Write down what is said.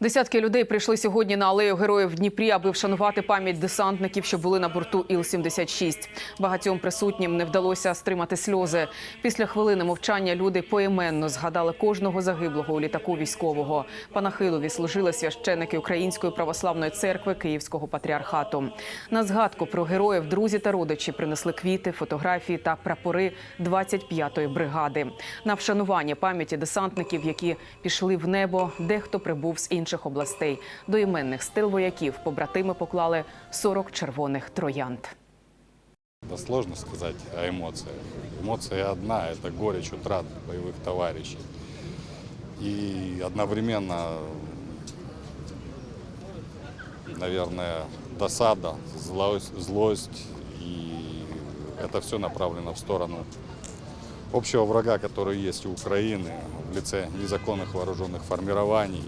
Десятки людей прийшли сьогодні на алею героїв в Дніпрі, аби вшанувати пам'ять десантників, що були на борту Іл-76. Багатьом присутнім не вдалося стримати сльози. Після хвилини мовчання люди поіменно згадали кожного загиблого у літаку військового. Панахилові служили священники Української православної церкви Київського патріархату. На згадку про героїв друзі та родичі принесли квіти, фотографії та прапори 25-ї бригади. На вшанування пам'яті десантників, які пішли в небо, дехто прибув з інших областей. До іменних стил вояків побратими поклали 40 червоних троянд. Да сложно сказать о эмоциях. Эмоция одна – это горечь утрат боевых товарищей. И одновременно, наверное, досада, злость, злость. И это все направлено в сторону общего врага, который есть у Украины в лице незаконных вооруженных формирований.